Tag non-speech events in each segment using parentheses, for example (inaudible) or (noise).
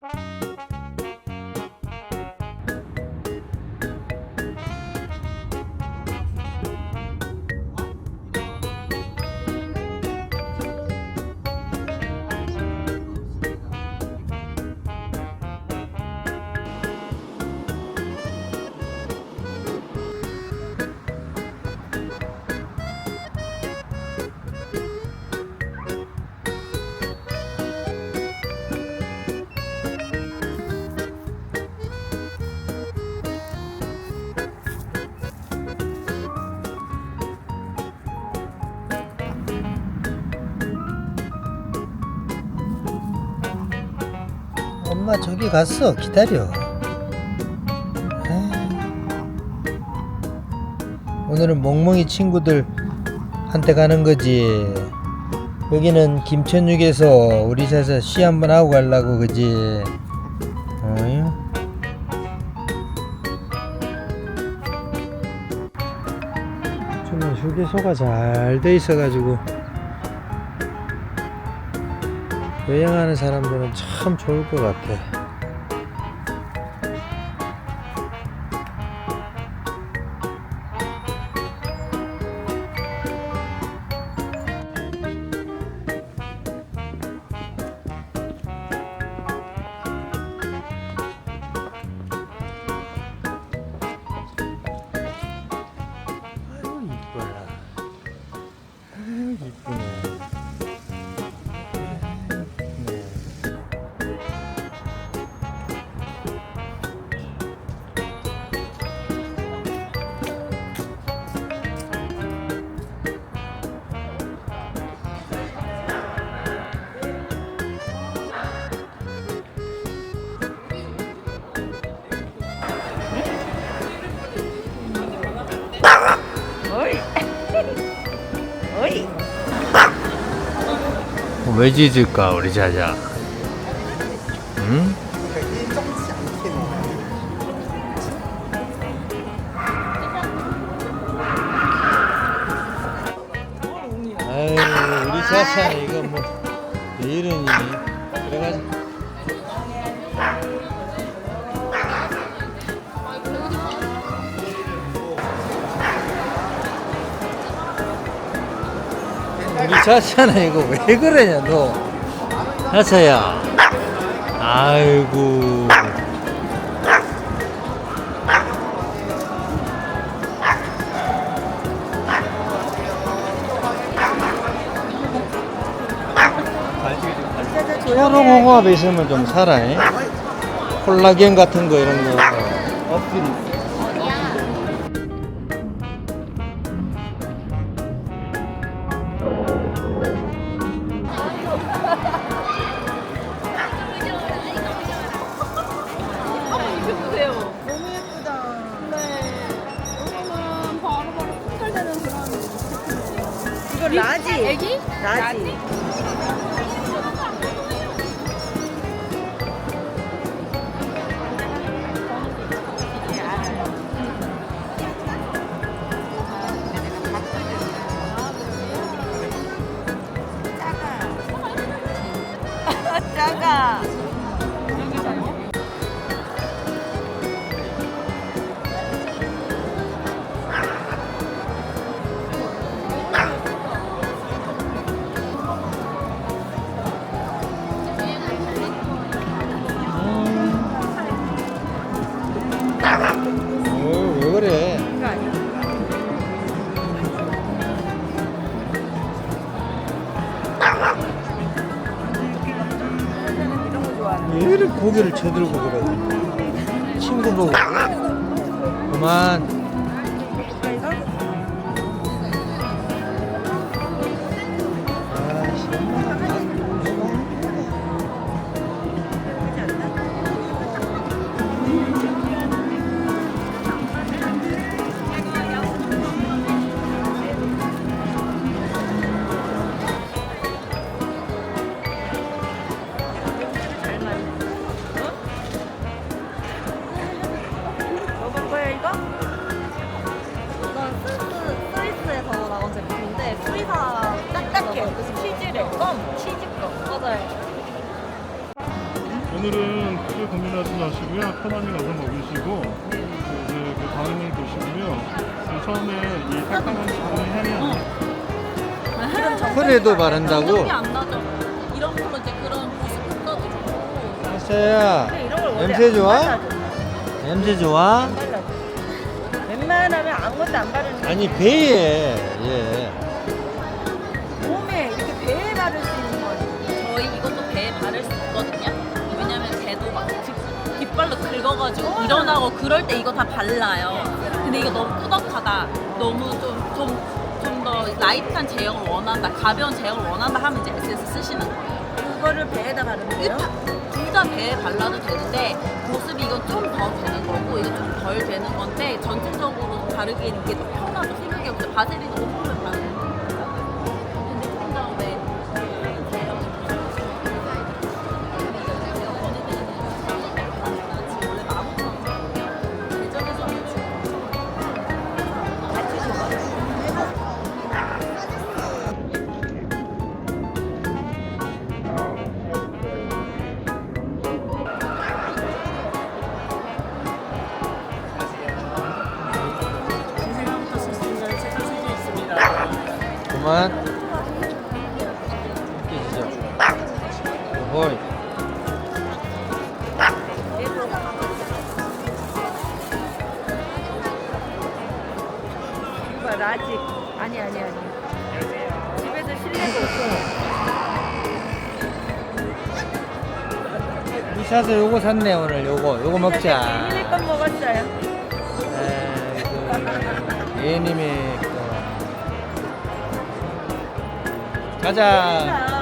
Bye. 엄마 저기 갔어 기다려. 오늘은 멍멍이 친구들 한테 가는 거지 여기는 김천육에서 우리 셋서 시 한번 하고 가려고 그지 어이? 정말 휴게소가 잘 돼 있어 가지고 여행하는 사람들은 참 좋을 것 같아. 왜 짖을까 우리 자자? 응? 우리 자차는 이거 왜 그러냐 너? 자차야. 아이고. 초록홍합에 있으면 좀 살아 잉? 콜라겐 같은 거 이런 거. 이 작아. 어, 왜 이렇게 고개를 쳐들고 그래 친구 보고. 그만 안 털에도 바른다고? 생각이 안 나죠. 이런 걸로 이제 그런 보습 효과도 좋고. 아싸야 근데 이런 걸 원래 냄새 안 좋아? 발라줘. 냄새 좋아? 안 발라줘. 웬만하면 아무것도 안 바르는 게 아니 배에 예. 몸에 이렇게 배에 바를 수 있는 거지. 저희 이것도 배에 바를 수 있거든요. 왜냐면 배도 막 뒷- 뒷발로 긁어가지고 일어나고 그럴 때 이거 다 발라요. 근데 이거 너무 꾸덕하다. 너무 좀 좀 좀더 라이트한 제형을 원한다. 가벼운 제형을 원한다 하면 이제 SS 쓰시는 거예요. 그거를 배에다 바르는 거예요? 둘다 배에 발라도 되는데 보습이 이건 좀 더 되는 거고 이건 좀 덜 되는 건데 전체적으로 바르기에는 이게 더 편하죠. 생각이 없어. 바세린은 온몸에 바르는 깨지죠 어이 이거 라지. 아니 아니 아니. 집에서 실내도 없어. 이 샷에 요거 샀네 오늘 요거 요거 먹자 일일건 먹었어요. 아이고 예님의 가자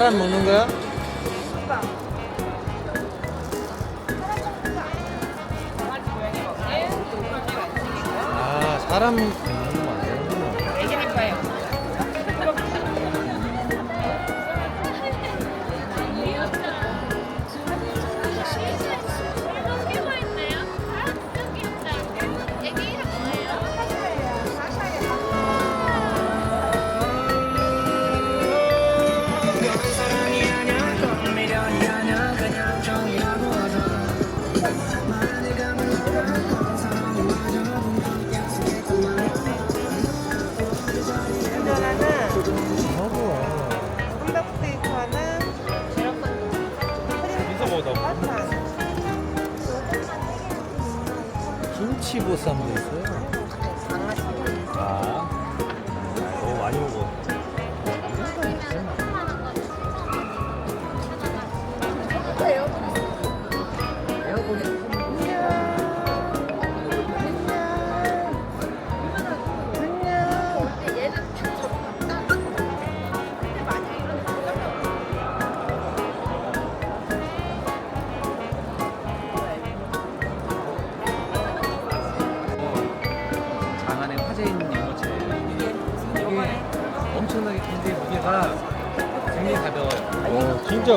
사람 먹는 거야? 아 사람 something.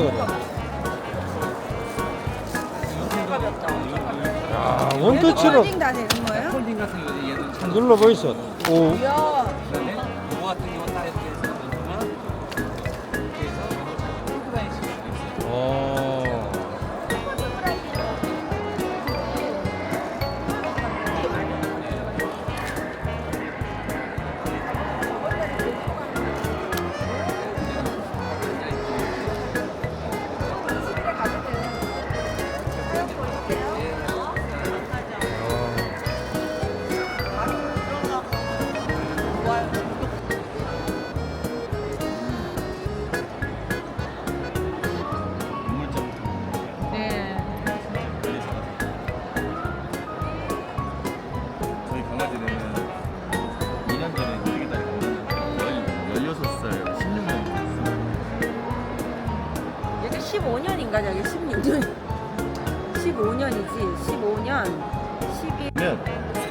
그래 야 원터치로 홀딩 다 되는 거예요? 폴딩 같은 경우는 얘도 참 눌러 보이소 오 이야.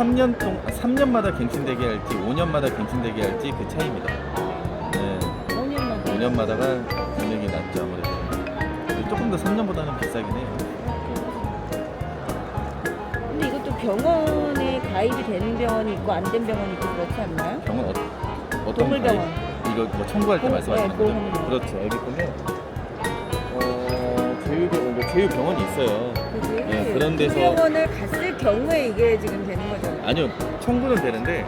3년 동 3년마다 갱신되게 할지 5년마다 갱신되게 할지 그 차이입니다. 네, 5년만 5년마다가 금액이 낮죠 아무래도. 근데 조금 더 3년보다는 비싸긴 해요. 근데 이것도 병원에 가입이 되는 병원이 있고 안 된 병원이 있고 그렇지 않나요? 병원 어, 어떤 동물병원. 가입? 이거 뭐 청구할 때 공- 말씀하시는 네, 거죠? 공원. 그렇죠. 여기 보면 어, 제휴병원, 뭐 제휴병원이 있어요. 그지? 네, 그런 데서- 그 병원을 갔을 경우에 이게 지금 되는 거잖아요. 아니요, 청구는 되는데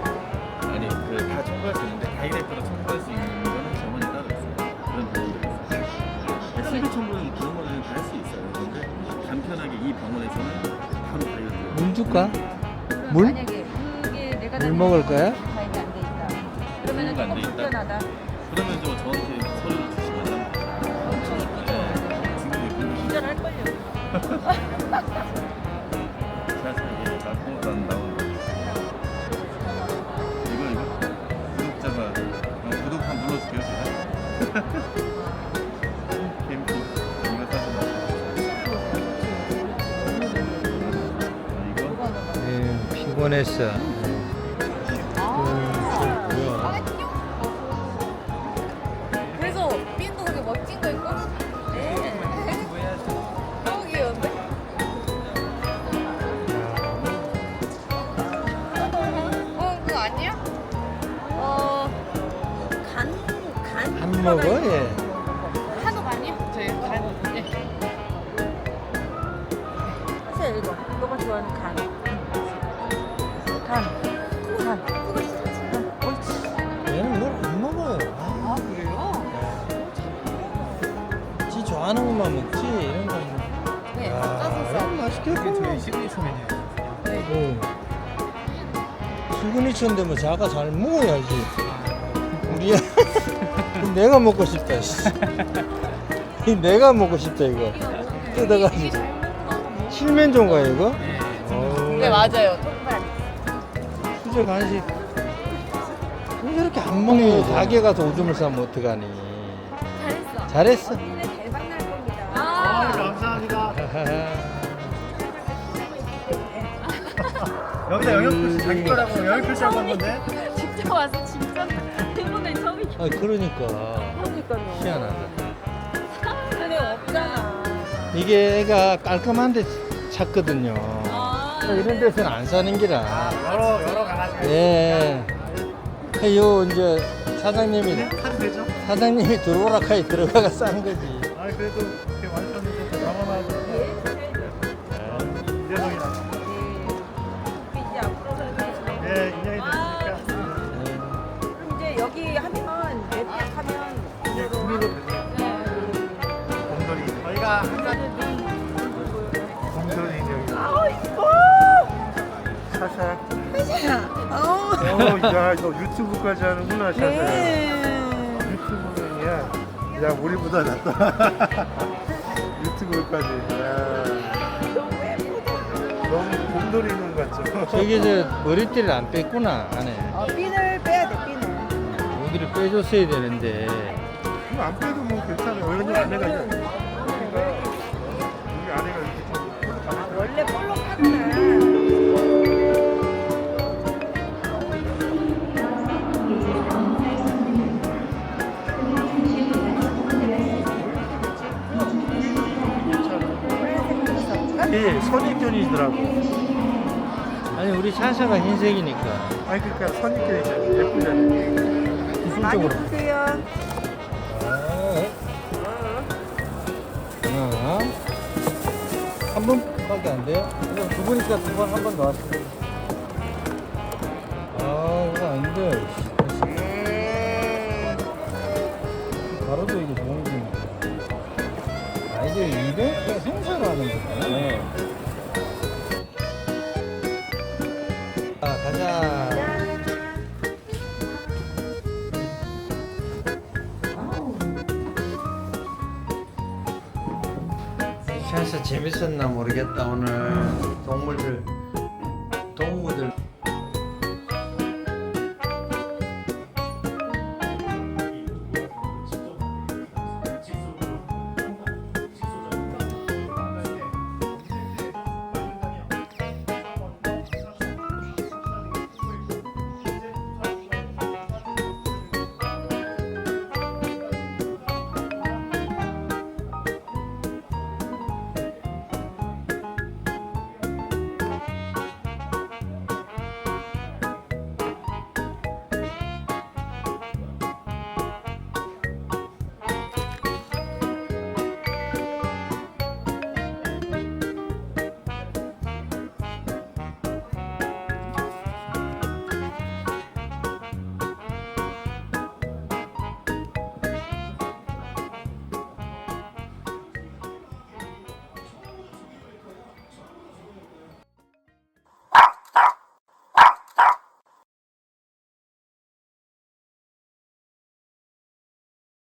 아니 그다 청구할 수 있는데 다이렉트로 청구할 수 있는 거는 병원이 따로 있어요. 그런 병원들이 있어요. 시비 청구는 그런 거는 다 할 수 있어요. 근데 간편하게 이 병원에서는 바로 다이렉트로 물 줄까? 물? 만약에 그게 내가 물 먹을 거야? 가입이 안돼 있다. 그러면은 가입이 안돼 조금 있다? 불편하다. 그러면 좀 저한테 캠핑. 이거 사진. 이거? 예, 피곤했어. 이거, 너가 좋아하는 간. 간. 간. 간. 옳지. 얘는 뭘 안 먹어요. 아, 아, 그래요? 지 좋아하는 것만 먹지. 이런 거. 네, 야, 닭가슴살. 맛있겠고. 저희 시그니처 메뉴. 어. 시그니처인데 뭐 자가 잘 먹어야지. 우리야. (laughs) 내가 먹고 싶다. 씨. (laughs) 내가 먹고 싶다 이거. 뜯어가지고. 칠면조인가 이거? 어우, 네, 맞아요. 통발. 수저 간식. 왜 저렇게 안 먹니? 가게 가서 오줌을 싸면 어떡하니? 잘했어. 잘했어. 언니는 대박 날 겁니다. 아, 감사합니다. (laughs) 여기다 영역 표시 자기 거라고 영역 표시 하고 한 건데. (laughs) 직접 와서 진짜 대본에 처음이 아 그러니까 그러니까요. 희한하다. 근데 없잖아. 이게 애가 깔끔한데 찾거든요. 아, 이런 데서는 안 사는 기라. 여러 여러 강아지. 예. 요 이제 사장님이 사도 되죠? 사장님이 들어오라 카이 들어가가 싼 거지. 아 그래도 이렇게 완성 어, 야, 너 유튜브까지 하는구나, 샤샤. 네. 유튜브맨이야. 야, 우리보다 낫다. (laughs) 유튜브까지. 야. 너무 곰돌이 눈 같죠? 저기 저 머리띠를 안 뺐구나 안에. 어, 핀을 빼야 돼, 핀을. 여기를 빼줬어야 되는데. 이거 안 빼도 뭐 괜찮아요. 왜냐면 안에가 이제 여기가 여기 안에가 이렇게 좀 원래 볼록 예, 선입견이더라고. 아니 우리 샤샤가 흰색이니까. 아니 그러니까 선입견이잖아. 예쁘잖아. 많이 이쪽으로. 드세요. 하나. 한 번밖에 안 돼요? 그럼 두 분이니까 두 번 한번더 하시고. 재밌었나 모르겠다 오늘. 동물들